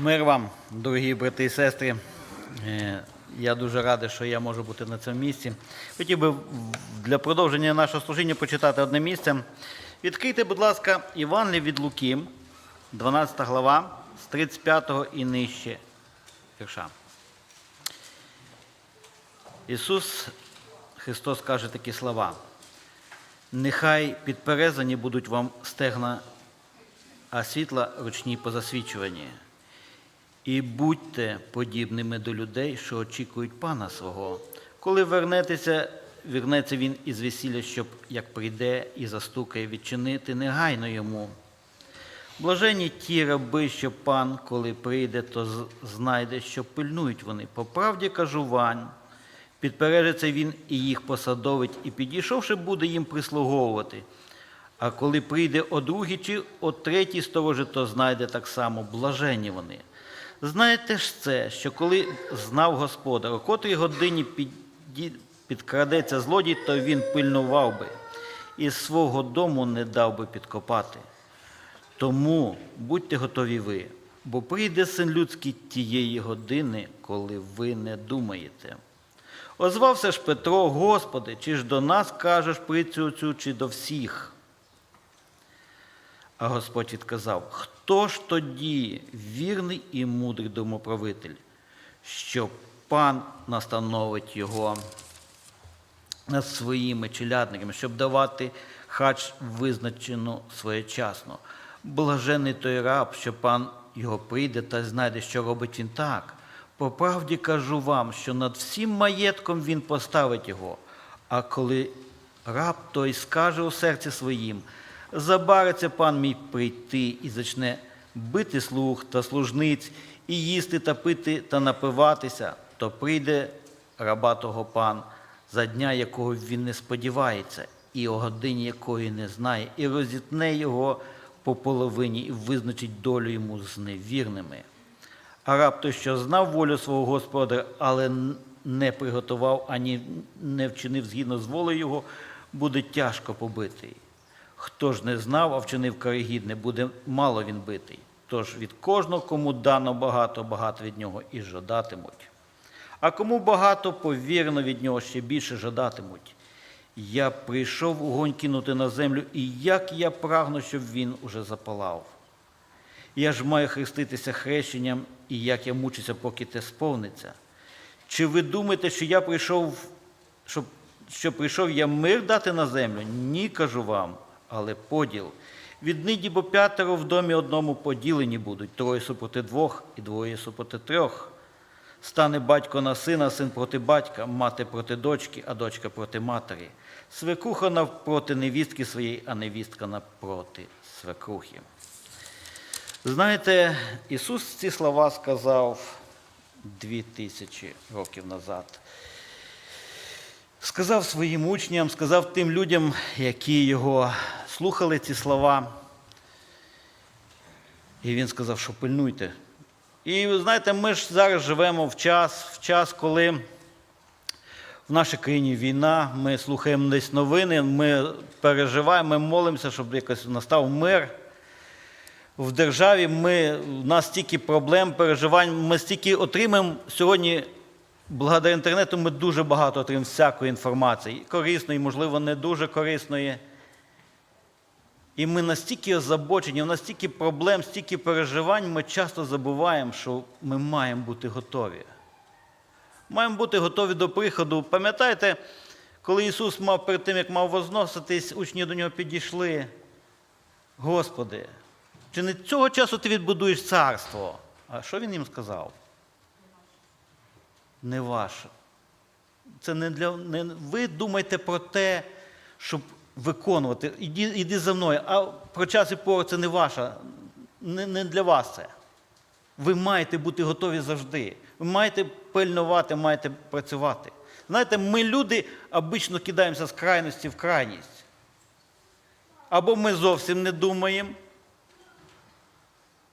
Мир вам, дорогі брати і сестри. Е, Я дуже радий, що я можу бути на цьому місці. Хотів би для продовження нашого служіння почитати одне місце. Відкрийте, будь ласка, Івангеліє від Луки, 12 глава, з 35 і нижче вірша. Ісус Христос каже такі слова. Нехай підперезані будуть вам стегна а світла ручні по засвічуванні. І будьте подібними до людей, що очікують пана свого. Коли вернетеся, вернеться він із весілля, щоб як прийде і застукає, відчинити негайно йому. Блажені ті раби, що пан, коли прийде, то знайде, що пильнують вони. По правді кажу вам, підпережеться він і їх посадовить, і підійшовши, буде їм прислуговувати. А коли прийде о другій чи о третій сторожі, то знайде так само блажені вони. Знаєте ж це, що коли знав господар, о котрій годині підкрадеться злодій, то він пильнував би і свого дому не дав би підкопати. Тому будьте готові ви, бо прийде син людський тієї години, коли ви не думаєте. Озвався ж Петро, Господи, чи ж до нас кажеш притцю цю, чи до всіх? А Господь відказав: Хто ж тоді вірний і мудрий домоправитель, що пан настановить його над своїми челядниками, щоб давати хач визначену своєчасно. Блажений той раб, що пан його прийде та знайде, що робить він так. По правді кажу вам, що над всім маєтком він поставить його. А коли раб той скаже у серці своїм, забариться пан мій прийти і зачне бити слуг та служниць, і їсти та пити та напиватися, то прийде раба того пан, за дня якого він не сподівається, і о годині якої не знає, і розітне його по половині і визначить долю йому з невірними. А раб той, що знав волю свого господаря, але не приготував ані не вчинив згідно з волею його, буде тяжко побитий. Хто ж не знав, а вчинив каригідне, буде мало він битий. Тож від кожного, кому дано багато, багато від нього і жадатимуть. А кому багато, повірено від нього ще більше жадатимуть. Я прийшов вогонь кинути на землю, і як я прагну, щоб він уже запалав. Я ж маю хреститися хрещенням, і як я мучуся, поки те сповниться. Чи ви думаєте, що я прийшов, щоб, що прийшов я мир дати на землю? Ні, кажу вам, але поділ. Віднині бо п'ятеро в домі одному поділені будуть, троє супроти двох і двоє супроти трьох. Стане батько на сина, син проти батька, мати проти дочки, а дочка проти матері. Свекруха навпроти невістки своєї, а невістка напроти свекрухи. Знаєте, Ісус ці слова сказав дві тисячі років назад. Сказав своїм учням, сказав тим людям, які його слухали ці слова. І він сказав, що пильнуйте. І ви знаєте, ми ж зараз живемо в час, в час, коли в нашій країні війна, ми слухаємо десь новини, ми переживаємо, ми молимося, щоб якось настав мир в державі. Ми, у нас стільки проблем, переживань, ми стільки отримаємо сьогодні, благодаря інтернету, ми дуже багато отримаємо всякої інформації, корисної, можливо, не дуже корисної. І ми настільки озабочені, у нас стільки проблем, стільки переживань, ми часто забуваємо, що ми маємо бути готові. Маємо бути готові до приходу. Пам'ятаєте, коли Ісус мав перед тим, як мав возноситись, учні до нього підійшли. Господи, чи не цього часу ти відбудуєш царство? А що він їм сказав? Не ваше. Це не для не ви думайте про те, щоб виконувати. Іди, іди за мною. А про час і пору це не ваша, не, не для вас це. Ви маєте бути готові завжди. Ви маєте пильнувати, маєте працювати. Знаєте, ми люди обично кидаємося з крайності в крайність. Або ми зовсім не думаємо,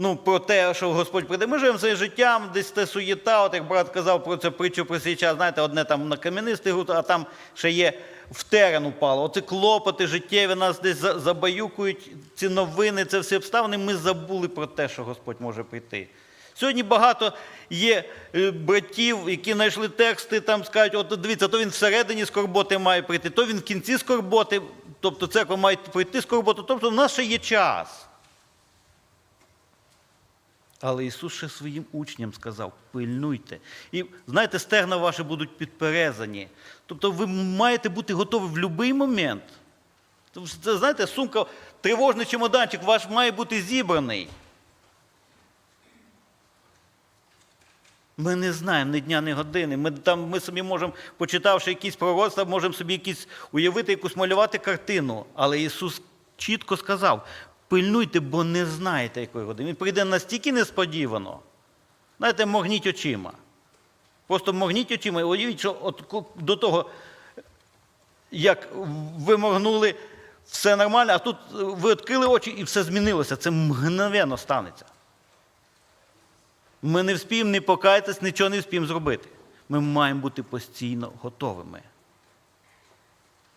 ну, про те, що Господь прийде. Ми живемо своїм життям, десь це суєта, от як брат казав про цю притчу про свій час, знаєте, одне там на кам'янистий гурт, а там ще є в терен упало. Оце клопоти життєві нас десь забаюкують, ці новини, це всі обставини. Ми забули про те, що Господь може прийти. Сьогодні багато є е, братів, які знайшли тексти, там скажуть, от дивіться, то він всередині скорботи має прийти, то він в кінці скорботи, тобто церква має прийти скорботу, тобто в нас ще є час. Але Ісус ще своїм учням сказав: пильнуйте. І знаєте, стегна ваші будуть підперезані. Тобто ви маєте бути готові в будь-який момент. Тобто, це, знаєте, сумка, тривожний чемоданчик ваш має бути зібраний. Ми не знаємо ні дня, ні години. Ми, там, ми собі можемо, почитавши якісь пророцтва, можемо собі якісь уявити, якусь малювати картину. Але Ісус чітко сказав: пильнуйте, бо не знаєте, якої години. Він прийде настільки несподівано. Знаєте, моргніть очима. Просто моргніть очима і уявіть, що от до того, як ви моргнули, все нормально, а тут ви відкрили очі і все змінилося. Це мгновенно станеться. Ми не вспіємо ні покаятись, нічого не вспіємо зробити. Ми маємо бути постійно готовими.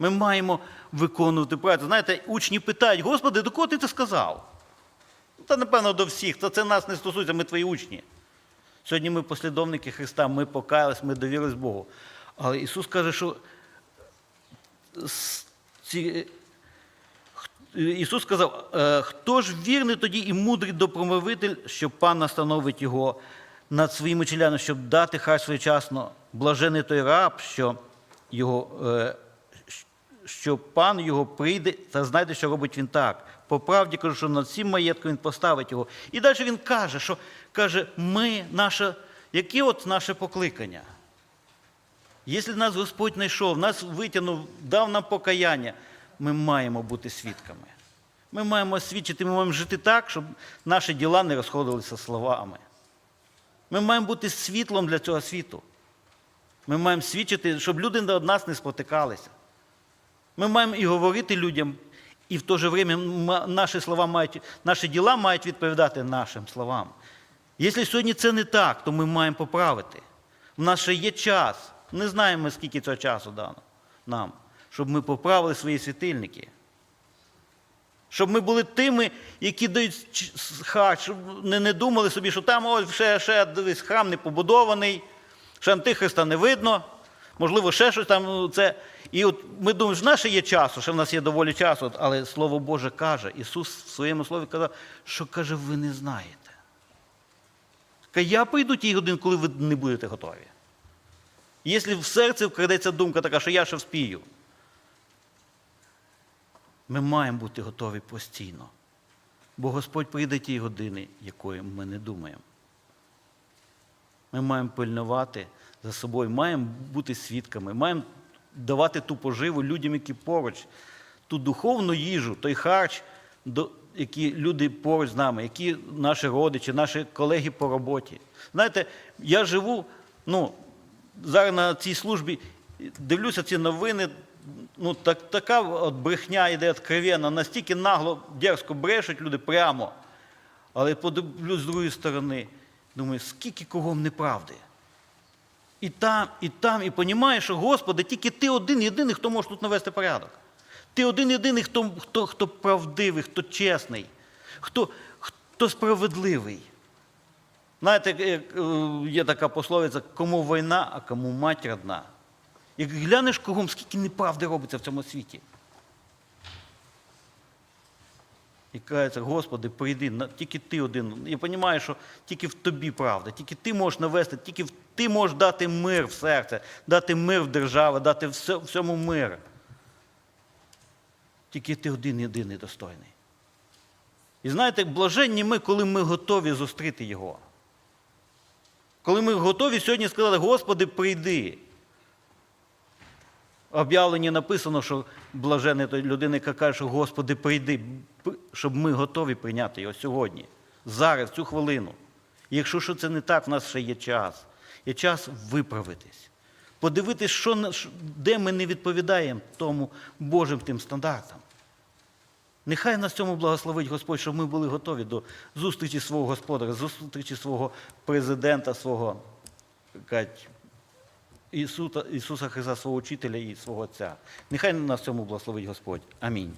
Ми маємо виконувати працю. Знаєте, учні питають, Господи, до кого ти це сказав? Та напевно до всіх, та це нас не стосується, ми твої учні. Сьогодні ми послідовники Христа, ми покаялись, ми довірились Богу. Але Ісус каже, що ці, Ісус сказав, «Е, хто ж вірний тоді і мудрий допромовитель, що пан настановить його над своїми челянами, щоб дати хай своєчасно, блажений той раб, що, його, е, що пан його прийде, та знайте, що робить він так. По правді кажу, що над всім маєтком він поставить його. І далі він каже, що каже, ми, наше, яке от наше покликання? Якщо нас Господь знайшов, нас витягнув, дав нам покаяння, ми маємо бути свідками. Ми маємо свідчити, ми маємо жити так, щоб наші діла не розходилися словами. Ми маємо бути світлом для цього світу. Ми маємо свідчити, щоб люди над нас не спотикалися. Ми маємо і говорити людям, і в то же время наші слова мають, наші діла мають відповідати нашим словам. Якщо сьогодні це не так, то ми маємо поправити. У нас ще є час. Не знаємо, скільки цього часу дано нам, щоб ми поправили свої світильники. Щоб ми були тими, які дають хач, щоб не, не думали собі, що там ось ще, ще дивись, храм не побудований, ще антихриста не видно, можливо, ще щось там. ну, Це. І от ми думаємо, що в нас ще є часу, що в нас є доволі часу, але Слово Боже каже, Ісус в своєму слові казав, що каже, ви не знаєте. Я прийду тій годин, коли ви не будете готові. Якщо в серці вкрадеться думка така, що я ще вспію, ми маємо бути готові постійно. Бо Господь прийде ті години, якої ми не думаємо. Ми маємо пильнувати за собою, маємо бути свідками, маємо давати ту поживу людям, які поруч, ту духовну їжу, той харч, які люди поруч з нами, які наші родичі, наші колеги по роботі. Знаєте, я живу, ну, зараз на цій службі дивлюся ці новини. Ну, так, така от брехня йде откровенна, настільки нагло, дерзко брешуть люди прямо. Але подивлюсь з другої сторони, думаю, скільки кругом неправди. І там, і там, і розумієш, що, Господи, тільки ти один єдиний, хто може тут навести порядок. Ти один єдиний, хто, хто, хто правдивий, хто чесний, хто, хто справедливий. Знаєте, е, є така пословиця, кому війна, а кому мать родна. Як глянеш кругом, скільки неправди робиться в цьому світі. І кається, Господи, прийди, тільки ти один. Я розумію, що тільки в тобі правда, тільки ти можеш навести, тільки ти можеш дати мир в серце, дати мир в державу, дати всьому мир. Тільки ти один єдиний достойний. І знаєте, блаженні ми, коли ми готові зустріти Його. Коли ми готові сьогодні сказати, Господи, прийди. Об'явленні написано, що блажений той людина, яка каже, що Господи, прийди, щоб ми готові прийняти його сьогодні, зараз, цю хвилину. Якщо що це не так, в нас ще є час. Є час виправитись, подивитись, що, де ми не відповідаємо тому Божим тим стандартам. Нехай нас цьому благословить Господь, щоб ми були готові до зустрічі свого господаря, зустрічі свого президента, свого Ісуса Христа, свого учителя і свого Отця. Нехай нас цьому благословить Господь. Амінь.